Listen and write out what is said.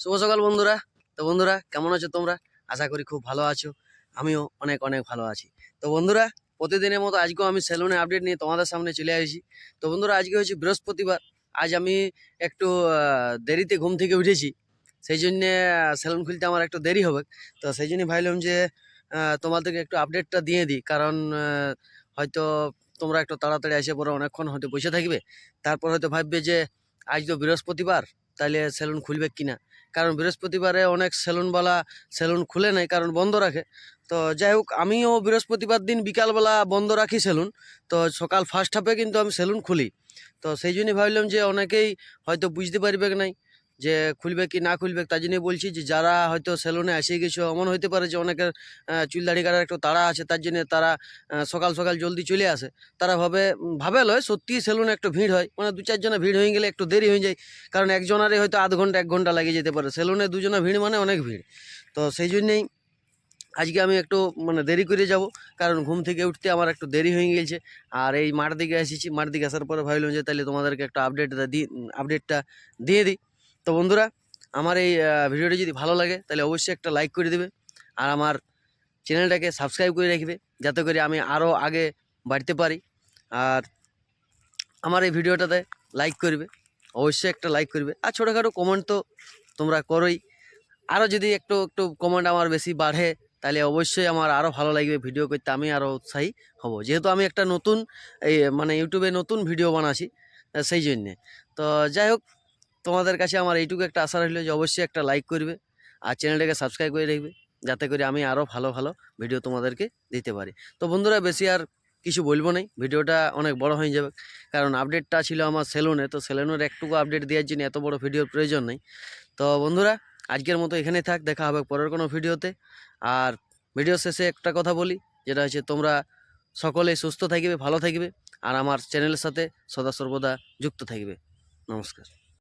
শুভ সকাল বন্ধুরা। তো বন্ধুরা, কেমন আছো তোমরা? আশা করি খুব ভালো আছো। আমিও অনেক অনেক ভালো আছি। তো বন্ধুরা, প্রতিদিনের মতো আজকেও আমি সেলুনে আপডেট নিয়ে তোমাদের সামনে চলে আসি তো বন্ধুরা, আজকে হচ্ছে বৃহস্পতিবার। আজ আমি একটু দেরিতে ঘুম থেকে উঠেছি। সেই জন্যে সেলুন খুলতে আমার একটু দেরি হবে। তো সেই জন্য ভাবলাম যে তোমাদেরকে একটু আপডেটটা দিয়ে দিই। কারণ হয়তো তোমরা একটু তাড়াতাড়ি এসে পরে অনেকক্ষণ হয়তো বসে থাকবে। তারপর হয়তো ভাববে যে, আজ তো বৃহস্পতিবার। তাহলে সেলুন খুলবে কিনা কারণ বৃহস্পতিবারে অনেক সেলুনওয়ালা সেলুন খুলে নেয় কারণ বন্ধ রাখে। তো যাই হোক, আমিও বৃহস্পতিবার দিন বিকালবেলা বন্ধ রাখি সেলুন। তো সকাল ফার্স্ট হাফে কিন্তু আমি সেলুন খুলি। তো সেই জন্যই ভাবলাম যে অনেকেই হয়তো বুঝতে পারবে নাই। যে খুলবে কি না খুলবে তাই জন্যই বলছি যে যারা হয়তো সেলুনে এসে গেছো, এমন হতে পারে যে অনেকের চুল দাড়ি কাটার একটু তাড়া আছে, তার জন্য তারা সকাল সকাল জলদি চলে আসে। তারা ভাবে ভাবে লয়, সত্যিই সেলুনে একটু ভিড় হয় মানে দু চারজনে ভিড় হয়ে গেলে একটু দেরি হয়ে যায়, কারণ একজনারই হয়তো আধ ঘণ্টা, এক ঘণ্টা লাগে যেতে পারে। সেলুনে দুজনে ভিড় মানে অনেক ভিড়। তো সেই জন্যেই আজকে আমি একটু মানে দেরি করে যাব, কারণ ঘুম থেকে উঠতে আমার একটু দেরি হয়ে গেছে। আর এই মাঠ দিকে এসেছি মাঠ দিকে আসার পরে ভাবলাম যে তাহলে তোমাদেরকে একটা আপডেট দিই আপডেটটা দিয়ে দিই। তো বন্ধুরা আমার এই ভিডিওটি যদি ভালো লাগে তাহলে অবশ্যই একটা লাইক করে দেবে আর আমার চ্যানেলটাকে সাবস্ক্রাইব করে রাখবে যাতে করে আমি আরও আগে বাড়তে পারি। আর আমার এই ভিডিওটাতে লাইক করবে অবশ্যই একটা লাইক করবে। আর ছোটোখাটো কমেন্ট তো তোমরা করোই। আরও যদি একটু একটু কমেন্ট আমার বেশি বাড়ে তাহলে অবশ্যই আমার আরও ভালো লাগবে ভিডিও করতে আমি আরও উৎসাহী হব। যেহেতু আমি একটা নতুন এই মানে ইউটিউবে নতুন ভিডিও বানাচ্ছি আহ, সেই জন্যে। তো যাই হোক তোমাদের কাছে আমার এইটুকু একটা আশা রইল যে অবশ্যই একটা লাইক করবে আর চ্যানেলটাকে সাবস্ক্রাইব করে রাখবে, যাতে করে আমি আরও ভালো ভালো ভিডিও তোমাদেরকে দিতে পারি। তো বন্ধুরা, বেশি আর কিছু বলব নাই, ভিডিওটা অনেক বড় হয়ে যাবে। কারণ আপডেটটা ছিল আমার সেলুনে তো সেলুনের একটুকু আপডেট দেওয়ার জন্য এত বড় ভিডিওর প্রয়োজন নেই। তো বন্ধুরা, আজকের মতো এখানেই থাক, দেখা হবে পরের কোনো ভিডিওতে আর ভিডিও শেষে একটা কথা বলি, যেটা হচ্ছে তোমরা সকলে সুস্থ থাকবে, ভালো থাকবে, আর আমার চ্যানেলের সাথে সদা সর্বদা যুক্ত থাকবে। নমস্কার।